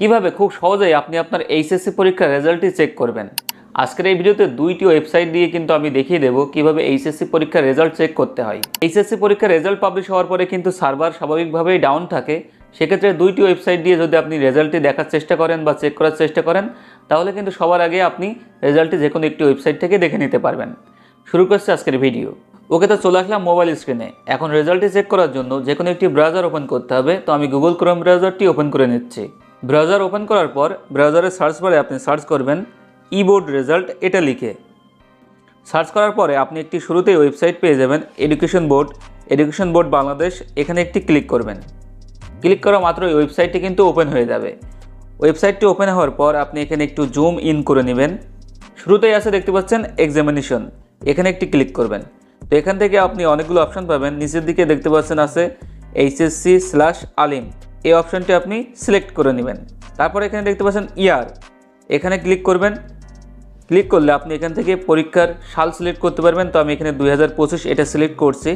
কীভাবে খুব সহজেই আপনি আপনার এইচএসসি পরীক্ষার রেজাল্টটি চেক করবেন? আজকের এই ভিডিওতে দুইটি ওয়েবসাইট দিয়ে কিন্তু আমি দেখিয়ে দেবো কীভাবে এইচএসসি পরীক্ষার রেজাল্ট চেক করতে হয়। এইচএসসি পরীক্ষার রেজাল্ট পাবলিশ হওয়ার পরে কিন্তু সার্ভার স্বাভাবিকভাবেই ডাউন থাকে। সেক্ষেত্রে দুইটি ওয়েবসাইট দিয়ে যদি আপনি রেজাল্টটি দেখার চেষ্টা করেন বা চেক করার চেষ্টা করেন, তাহলে কিন্তু সবার আগে আপনি রেজাল্টটি যে কোনো একটি ওয়েবসাইট থেকে দেখে নিতে পারবেন। শুরু করছে আজকের ভিডিও ওকে, তো চলে আসলাম মোবাইল স্ক্রিনে এখন রেজাল্টটি চেক করার জন্য যে কোনো একটি ব্রাউজার ওপেন করতে হবে। তো আমি গুগল ক্রোম ব্রাউজারটি ওপেন করে নিচ্ছি। ব্রাউজার ওপেন করার পর ব্রাউজারের সার্চ বারে আপনি সার্চ করবেন ইবোর্ড রেজাল্ট এটা লিখে। সার্চ করার পরে আপনি একটি শুরুতেই ওয়েবসাইট পেয়ে যাবেন education board education board Bangladesh, এখানে একটি ক্লিক করবেন। ক্লিক করা মাত্র এই ওয়েবসাইটটি কিন্তু ওপেন হয়ে যাবে। ওয়েবসাইটটি ওপেন হওয়ার পর আপনি এখানে একটু জুম ইন করে নেবেন। শুরুতেই আছে দেখতে পাচ্ছেন এক্সামিনেশন এখানে একটি ক্লিক করবেন। তো এখান থেকে আপনি অনেকগুলো অপশন পাবেন, নিচের দিকে দেখতে পাচ্ছেন আছে এইচএসসি স্ল্যাশ আলিম এই অপশনটি আপনি সিলেক্ট করে নেবেন। তারপর এখানে দেখতে পাচ্ছেন ইয়ার। এখানে ক্লিক করবেন। ক্লিক করলে আপনি এখান থেকে পরীক্ষার সাল সিলেক্ট করতে পারবেন। তো আমি এখানে দুই হাজার পঁচিশ এটা সিলেক্ট করছি।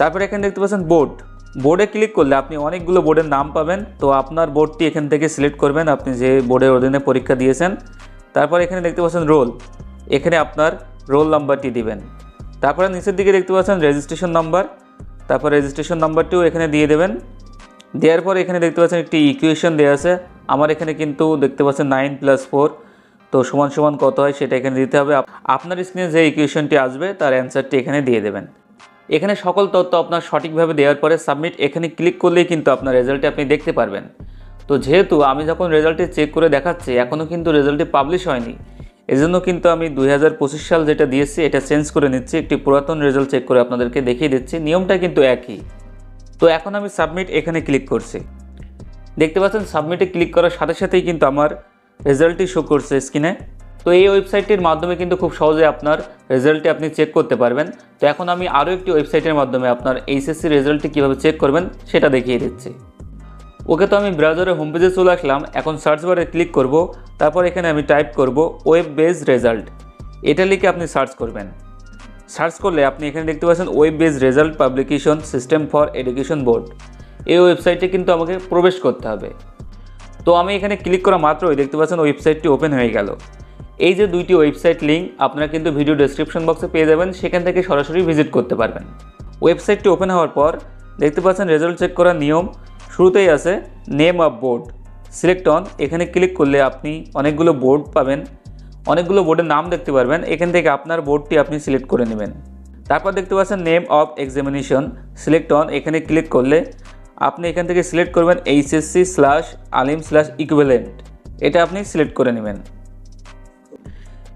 তারপরে এখানে দেখতে পাচ্ছেন বোর্ড। বোর্ডে ক্লিক করলে আপনি অনেকগুলো বোর্ডের নাম পাবেন। তো আপনার বোর্ডটি এখান থেকে সিলেক্ট করবেন। আপনি যে বোর্ডের অধীনে পরীক্ষা দিয়েছেন। তারপর এখানে দেখতে পাচ্ছেন রোল। এখানে আপনার রোল নাম্বারটি দিবেন। তারপরে নিচের দিকে দেখতে পাচ্ছেন রেজিস্ট্রেশন নাম্বার। তারপর রেজিস্ট্রেশন নাম্বারটিও এখানে দিয়ে দেবেন। দেওয়ার পর এখানে দেখতে পাচ্ছেন একটি ইকুয়েশন দেওয়া আছে। আমার এখানে কিন্তু দেখতে পাচ্ছেন নাইন প্লাস ফোর তো সমান সমান কত হয় সেটা এখানে দিতে হবে। আপ- আপনার স্ক্রিনে যে ইকুয়েশনটি আসবে, তার অ্যান্সারটি এখানে দিয়ে দেবেন। এখানে সকল তথ্য আপনার সঠিকভাবে দেওয়ার পরে সাবমিট এখানে ক্লিক করলেই কিন্তু আপনার রেজাল্টটি আপনি দেখতে পারবেন। তো যেহেতু আমি যখন রেজাল্টটি চেক করে দেখাচ্ছি এখনও কিন্তু রেজাল্টটি পাবলিশ হয়নি। এজন্য কিন্তু আমি দুই হাজার পঁচিশ সাল যেটা দিয়েছি, এটা চেঞ্জ করে নিচ্ছি। একটি পুরাতন রেজাল্ট চেক করে আপনাদেরকে দেখিয়ে দিচ্ছি। নিয়মটা কিন্তু একই। তো এখন আমি সাবমিট এখানে ক্লিক করছি। দেখতে পাচ্ছেন সাবমিটে ক্লিক করার সাথে সাথেই কিন্তু আমার রেজাল্টটি শো করছে স্ক্রিনে তো এই ওয়েবসাইটটির মাধ্যমে কিন্তু খুব সহজে আপনার রেজাল্টটি আপনি চেক করতে পারবেন। তো এখন আমি আরও একটি ওয়েবসাইটের মাধ্যমে আপনার এইচএসসি রেজাল্টটি কীভাবে চেক করবেন সেটা দেখিয়ে দিচ্ছি। ওকে, তো আমি ব্রাউজারের হোম পেজে চলে আসলাম। এখন সার্চ বারে ক্লিক করব। তারপর এখানে আমি টাইপ করব ওয়েব বেস রেজাল্ট এটা লিখে আপনি সার্চ করবেন। সার্চ করলে আপনি এখানে দেখতে পাচ্ছেন web based result publication system for education board এই ওয়েবসাইটে কিন্তু আমাকে প্রবেশ করতে হবে। তো আমি এখানে ক্লিক করা মাত্রই দেখতে পাচ্ছেন ওয়েবসাইটটি ওপেন হয়ে গেল। এই যে দুইটি ওয়েবসাইট লিঙ্ক আপনারা কিন্তু ভিডিও ডেসক্রিপশন বক্সে পেয়ে যাবেন, সেখান থেকে সরাসরি ভিজিট করতে পারবেন। ওয়েবসাইটটি ওপেন হওয়ার পর দেখতে পাচ্ছেন রেজাল্ট চেক করার নিয়ম শুরুতেই আছে name of board select on এখানে ক্লিক করলে আপনি অনেকগুলো বোর্ড পাবেন। অনেকগুলো বোর্ডের নাম দেখতে পারবেন। এখান থেকে আপনার বোর্ডটি আপনি সিলেক্ট করে নেবেন। তারপর দেখতে পাচ্ছেন name of examination select on এখানে ক্লিক করলে আপনি এখান থেকে সিলেক্ট করবেন HSC slash Alim slash equivalent এটা আপনি সিলেক্ট করে নেবেন।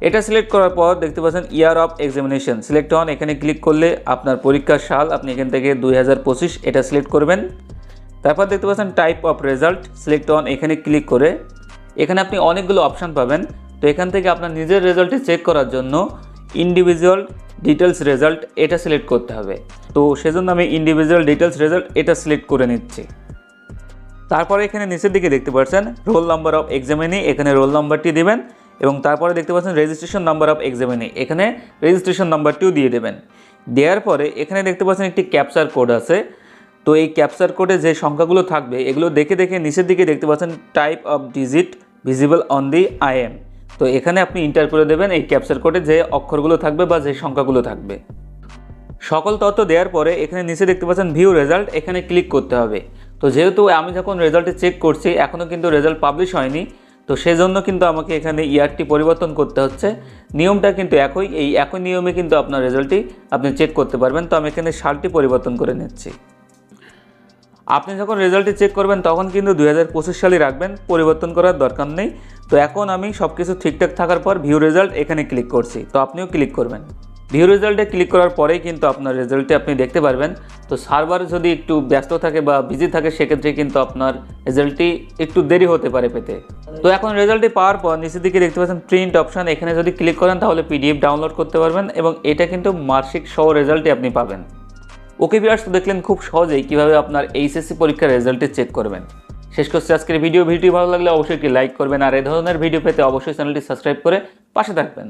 এটা সিলেক্ট করার পর দেখতে পাচ্ছেন year of examination select on এখানে ক্লিক করলে আপনার পরীক্ষার সাল আপনি এখান থেকে দুই হাজার পঁচিশ এটা সিলেক্ট করবেন। তারপর দেখতে পাচ্ছেন type of result select on এখানে ক্লিক করে এখানে আপনি অনেকগুলো অপশান পাবেন। তো এখান থেকে আপনার নিজের রেজাল্টটি চেক করার জন্য ইন্ডিভিজুয়াল ডিটেলস রেজাল্ট এটা সিলেক্ট করতে হবে। তো সেজন্য আমি ইন্ডিভিজুয়াল ডিটেলস রেজাল্ট এটা সিলেক্ট করে নিচ্ছি। তারপরে এখানে নিচের দিকে দেখতে পাচ্ছেন রোল নাম্বার অফ এক্সামিনি এখানে রোল নাম্বারটি দেবেন এবং তারপরে দেখতে পাচ্ছেন রেজিস্ট্রেশন নাম্বার অফ এক্সামিনি এখানে রেজিস্ট্রেশন নাম্বারটিও দিয়ে দেবেন। দেওয়ার পরে এখানে দেখতে পাচ্ছেন একটি ক্যাপচার কোড আছে। তো এই ক্যাপচার কোডে যে সংখ্যাগুলো থাকবে, এগুলো দেখে দেখে নিচের দিকে দেখতে পাচ্ছেন type of digit visible on the IM তো এখানে আপনি ইন্টার করে দেবেন এই ক্যাপচার কোডে যে অক্ষরগুলো থাকবে বা যে সংখ্যাগুলো থাকবে। সকল তথ্য দেওয়ার পরে এখানে নিচে দেখতে পাচ্ছেন ভিউ রেজাল্ট এখানে ক্লিক করতে হবে। তো যেহেতু আমি যখন রেজাল্টে চেক করছি এখনও কিন্তু রেজাল্ট পাবলিশ হয়নি, তো সেজন্য কিন্তু আমাকে এখানে ইয়ারটি পরিবর্তন করতে হচ্ছে। নিয়মটা কিন্তু একই, এই একই নিয়মে কিন্তু আপনার রেজাল্টটি আপনি চেক করতে পারবেন। তো আমি এখানে সালটি পরিবর্তন করে নিচ্ছি। আপনি যখন রেজাল্টটি চেক করবেন, তখন কিন্তু দুই হাজার পঁচিশ সালে রাখবেন, পরিবর্তন করার দরকার নেই। তো এখন আমি সব কিছু ঠিকঠাক থাকার পর ভিউ রেজাল্ট এখানে ক্লিক করছি। তো আপনিও ক্লিক করবেন। ভিউ রেজাল্টে ক্লিক করার পরেই কিন্তু আপনার রেজাল্টটি আপনি দেখতে পারবেন। তো সার্ভার যদি একটু ব্যস্ত থাকে বা বিজি থাকে, সেক্ষেত্রে কিন্তু আপনার রেজাল্টটি একটু দেরি হতে পারে পেতে। তো এখন রেজাল্টটি পাওয়ার পর নিচের দিকে দেখতে পাচ্ছেন প্রিন্ট অপশান এখানে যদি ক্লিক করেন তাহলে পিডিএফ ডাউনলোড করতে পারবেন এবং এটা কিন্তু মার্কশিট সহ রেজাল্টই আপনি পাবেন। ওকে বিয়ার্স তো দেখলেন খুব সহজেই কীভাবে আপনার এইচএসসি পরীক্ষার রেজাল্টে চেক করবেন। শেষ করছি আজকের ভিডিও। ভিডিওটি ভালো লাগলে অবশ্যই একটি লাইক করবেন। আর এ ধরনের ভিডিও পেতে অবশ্যই চ্যানেলটি সাবস্ক্রাইব করে পাশে থাকবেন।